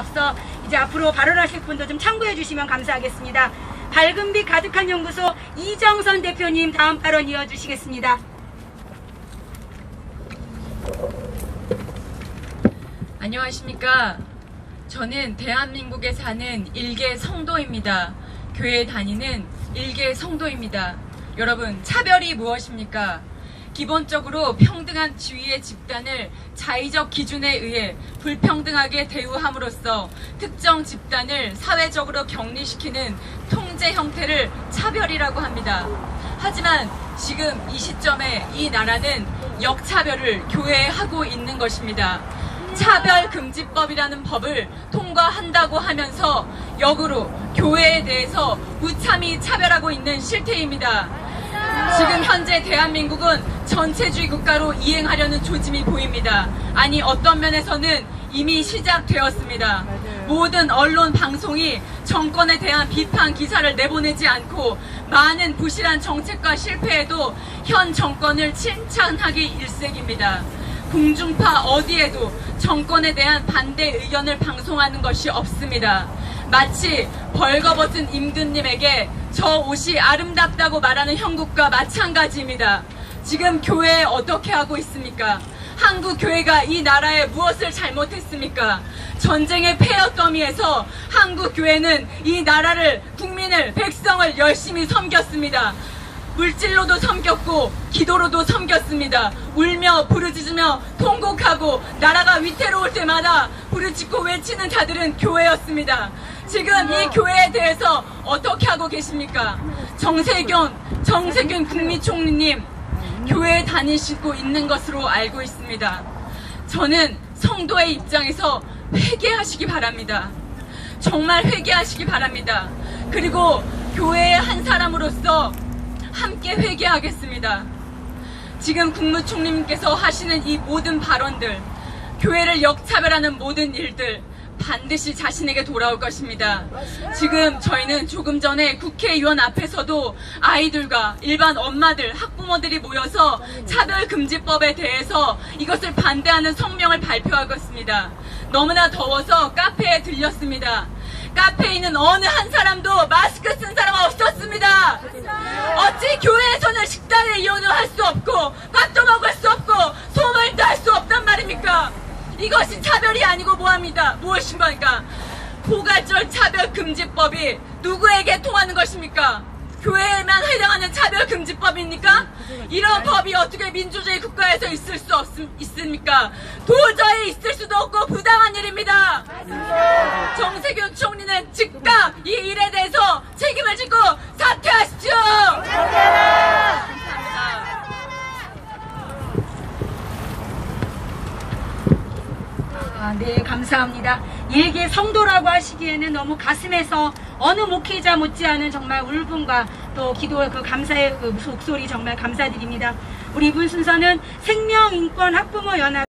앞서 이제 앞으로 발언하실 분도 좀 참고해 주시면 감사하겠습니다. 밝은 빛 가득한 연구소 이정선 대표님 다음 발언 이어주시겠습니다. 안녕하십니까. 저는 대한민국에 사는 일개 성도입니다. 교회 다니는 일개 성도입니다. 여러분, 차별이 무엇입니까? 기본적으로 평등한 지위의 집단을 자의적 기준에 의해 불평등하게 대우함으로써 특정 집단을 사회적으로 격리시키는 통제 형태를 차별이라고 합니다. 하지만 지금 이 시점에 이 나라는 역차별을 교회에 하고 있는 것입니다. 차별금지법이라는 법을 통과한다고 하면서 역으로 교회에 대해서 무참히 차별하고 있는 실태입니다. 지금 현재 대한민국은 전체주의 국가로 이행하려는 조짐이 보입니다. 아니 어떤 면에서는 이미 시작되었습니다. 모든 언론 방송이 정권에 대한 비판 기사를 내보내지 않고 많은 부실한 정책과 실패에도 현 정권을 칭찬하기 일색입니다. 공중파 어디에도 정권에 대한 반대 의견을 방송하는 것이 없습니다. 마치 벌거벗은 임금님에게 저 옷이 아름답다고 말하는 형국과 마찬가지입니다. 지금 교회 어떻게 하고 있습니까? 한국 교회가 이 나라에 무엇을 잘못했습니까? 전쟁의 폐허 더미에서 한국 교회는 이 나라를 국민을 백성을 열심히 섬겼습니다. 물질로도 섬겼고 기도로도 섬겼습니다. 울며 부르짖으며 통곡하고 나라가 위태로울 때마다 부르짖고 외치는 자들은 교회였습니다. 지금 이 교회에 대해서 어떻게 하고 계십니까? 정세균, 정세균 국무총리님 교회에 다니시고 있는 것으로 알고 있습니다. 저는 성도의 입장에서 회개하시기 바랍니다. 정말 회개하시기 바랍니다. 그리고 교회의 한 사람으로서 함께 회개하겠습니다. 지금 국무총리님께서 하시는 이 모든 발언들, 교회를 역차별하는 모든 일들, 반드시 자신에게 돌아올 것입니다. 지금 저희는 조금 전에 국회의원 앞에서도 아이들과 일반 엄마들, 학부모들이 모여서 차별금지법에 대해서 이것을 반대하는 성명을 발표하고 있습니다. 너무나 더워서 카페에 들렸습니다. 카페에 있는 어느 한 사람도 마스크 쓴 사람 없었습니다. 어찌 교회에서는 식당을 이용을 할수 없고 밥도 먹을 수 없고 소말도 할 수 없단 말입니까? 이것이 차별이 아니고 뭐합니다. 무엇입니까? 포괄절 차별금지법이 누구에게 통하는 것입니까? 교회에만 해당하는 차별금지법입니까? 이런 법이 어떻게 민주주의 국가에서 있을 수 없, 있습니까? 도저히 있을 수도 없고 부당한 일입니다. 정세균 총리는 즉각 이 일에 대해서 책임을 지고 사퇴하십시오. 감사합니다. 아, 네, 감사합니다. 일개 성도라고 하시기에는 너무 가슴에서 어느 목회자 못지않은 정말 울분과 또 기도 그 감사의 그 목소리 정말 감사드립니다. 우리 이분 순서는 생명인권 학부모 연합